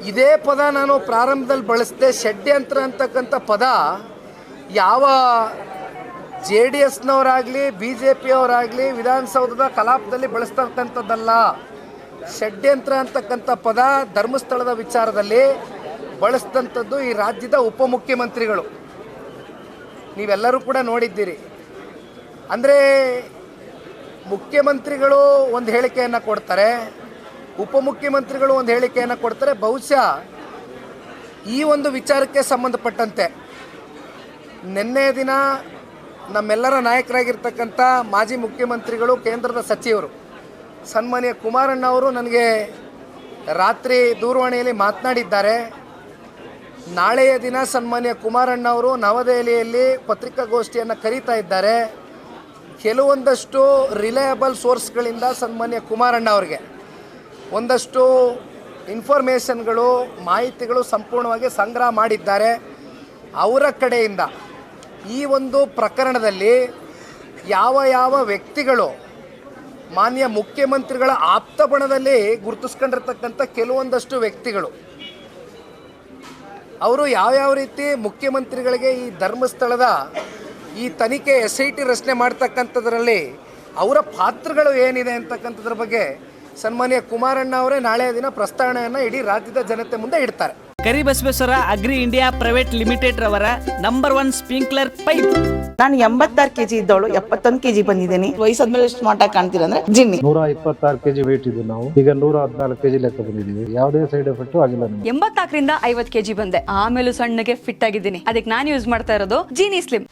ಇದೇ ಪದ ನಾನು ಪ್ರಾರಂಭದಲ್ಲಿ ಬಳಸಿದೆ, ಷಡ್ಯಂತ್ರ ಅಂತಕ್ಕಂಥ ಪದ ಯಾವ ಜೆ ಡಿ ಎಸ್ನವರಾಗಲಿ, ಬಿ ಜೆ ಪಿಯವರಾಗಲಿ, ವಿಧಾನಸೌಧದ ಕಲಾಪದಲ್ಲಿ ಬಳಸ್ತಕ್ಕಂಥದ್ದಲ್ಲ. ಷಡ್ಯಂತ್ರ ಅಂತಕ್ಕಂಥ ಪದ ಧರ್ಮಸ್ಥಳದ ವಿಚಾರದಲ್ಲಿ ಬಳಸಿದಂಥದ್ದು ಈ ರಾಜ್ಯದ ಉಪಮುಖ್ಯಮಂತ್ರಿಗಳು. ನೀವೆಲ್ಲರೂ ಕೂಡ ನೋಡಿದ್ದೀರಿ. ಅಂದರೆ ಮುಖ್ಯಮಂತ್ರಿಗಳು ಒಂದು ಹೇಳಿಕೆಯನ್ನು ಕೊಡ್ತಾರೆ. ಉಪಮುಖ್ಯಮಂತ್ರಿಗಳು ಒಂದು ಹೇಳಿಕೆಯನ್ನು ಕೊಡ್ತಾರೆ. ಬಹುಶಃ ಈ ಒಂದು ವಿಚಾರಕ್ಕೆ ಸಂಬಂಧಪಟ್ಟಂತೆ ನಿನ್ನೆ ದಿನ ನಮ್ಮೆಲ್ಲರ ನಾಯಕರಾಗಿರ್ತಕ್ಕಂಥ ಮಾಜಿ ಮುಖ್ಯಮಂತ್ರಿಗಳು, ಕೇಂದ್ರದ ಸಚಿವರು ಸನ್ಮಾನ್ಯ ಕುಮಾರಣ್ಣ ಅವರು ನನಗೆ ರಾತ್ರಿ ದೂರವಾಣಿಯಲ್ಲಿ ಮಾತನಾಡಿದ್ದಾರೆ. ನಾಳೆಯ ದಿನ ಸನ್ಮಾನ್ಯ ಕುಮಾರಣ್ಣ ಅವರು ನವದೆಹಲಿಯಲ್ಲಿ ಪತ್ರಿಕಾಗೋಷ್ಠಿಯನ್ನು ಕರೀತಾ ಇದ್ದಾರೆ. ಕೆಲವೊಂದಷ್ಟು ರಿಲಯಬಲ್ ಸೋರ್ಸ್ಗಳಿಂದ ಸನ್ಮಾನ್ಯ ಕುಮಾರಣ್ಣ ಅವರಿಗೆ ಒಂದಷ್ಟು ಇನ್ಫಾರ್ಮೇಷನ್ಗಳು ಮಾಹಿತಿಗಳು ಸಂಪೂರ್ಣವಾಗಿ ಸಂಗ್ರಹ ಮಾಡಿದ್ದಾರೆ. ಅವರ ಕಡೆಯಿಂದ ಈ ಒಂದು ಪ್ರಕರಣದಲ್ಲಿ ಯಾವ ಯಾವ ವ್ಯಕ್ತಿಗಳು, ಮಾನ್ಯ ಮುಖ್ಯಮಂತ್ರಿಗಳ ಆಪ್ತಬಣದಲ್ಲಿ ಗುರುತಿಸ್ಕೊಂಡಿರ್ತಕ್ಕಂಥ ಕೆಲವೊಂದಷ್ಟು ವ್ಯಕ್ತಿಗಳು, ಅವರು ಯಾವ್ಯಾವ ರೀತಿ ಮುಖ್ಯಮಂತ್ರಿಗಳಿಗೆ ಈ ಧರ್ಮಸ್ಥಳದ ಈ ತನಿಖೆ ಎಸ್ ಐ ಟಿ ರಚನೆ ಮಾಡ್ತಕ್ಕಂಥದ್ರಲ್ಲಿ ಅವರ ಪಾತ್ರಗಳು ಏನಿದೆ ಅಂತಕ್ಕಂಥದ್ರ ಬಗ್ಗೆ ಸನ್ಮಾನ್ಯ ಕುಮಾರಣ್ಣ ಅವರೇ ನಾಳೆ ದಿನ ಪ್ರಸ್ತಾವನೆಯನ್ನು ಇಡೀ ರಾಜ್ಯದ ಜನತೆ ಮುಂದೆ ಇಡ್ತಾರೆ. Karibasaveshwara agri India private limited ರವರ ನಂಬರ್ ಒನ್ ಸ್ಪ್ರಿಂಕ್ಲರ್ ಪೈಪ್. ನಾನು ಎಂಬತ್ತಾರು ಕೆಜಿ ಇದ್ದವಳು ಎಪ್ಪತ್ತೊಂದು ಕೆಜಿ ಬಂದಿದ್ದೀನಿ. ವಯಸ್ಸಾದ್ಮೇಲೆ ಸ್ಮಾರ್ಟ್ ಆಗಿ ಕಾಣ್ತೀರ ಅಂದ್ರೆ ಜಿನ್ನಿ. ನೂರ ಇಪ್ಪತ್ತಾರು ಕೆಜಿ ವೇಟ್ ಇದ್ದು ನಾವು. ಈಗ ನೂರ ಹದಿನಾಲ್ಕು ಕೆಜಿ ಲೆಕ್ಕ ಬಂದಿದ್ದೀವಿ. ಯಾವುದೇ ಸೈಡ್ ಎಫೆಕ್ಟ್ ಆಗಿಲ್ಲ ಎಂಬತ್ತಾಕರಿಂದ ಎಂಬತ್ನಾಲ್ಕರಿಂದ ಐವತ್ ಕೆಜಿ ಬಂದೆ. ಆಮೇಲೂ ಸಣ್ಣಗೆ ಫಿಟ್ ಆಗಿದ್ದೀನಿ. ಅದಕ್ಕೆ ನಾನು ಯೂಸ್ ಮಾಡ್ತಾ ಇರೋದು ಜೀನಿ ಸ್ಲಿಮ್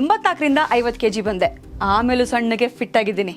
ಎಂಬತ್ನಾಲ್ಕರಿಂದ ಐವತ್ ಕೆಜಿ ಬಂದೆ. ಆಮೇಲೂ ಸಣ್ಣಗೆ ಫಿಟ್ ಆಗಿದ್ದೀನಿ.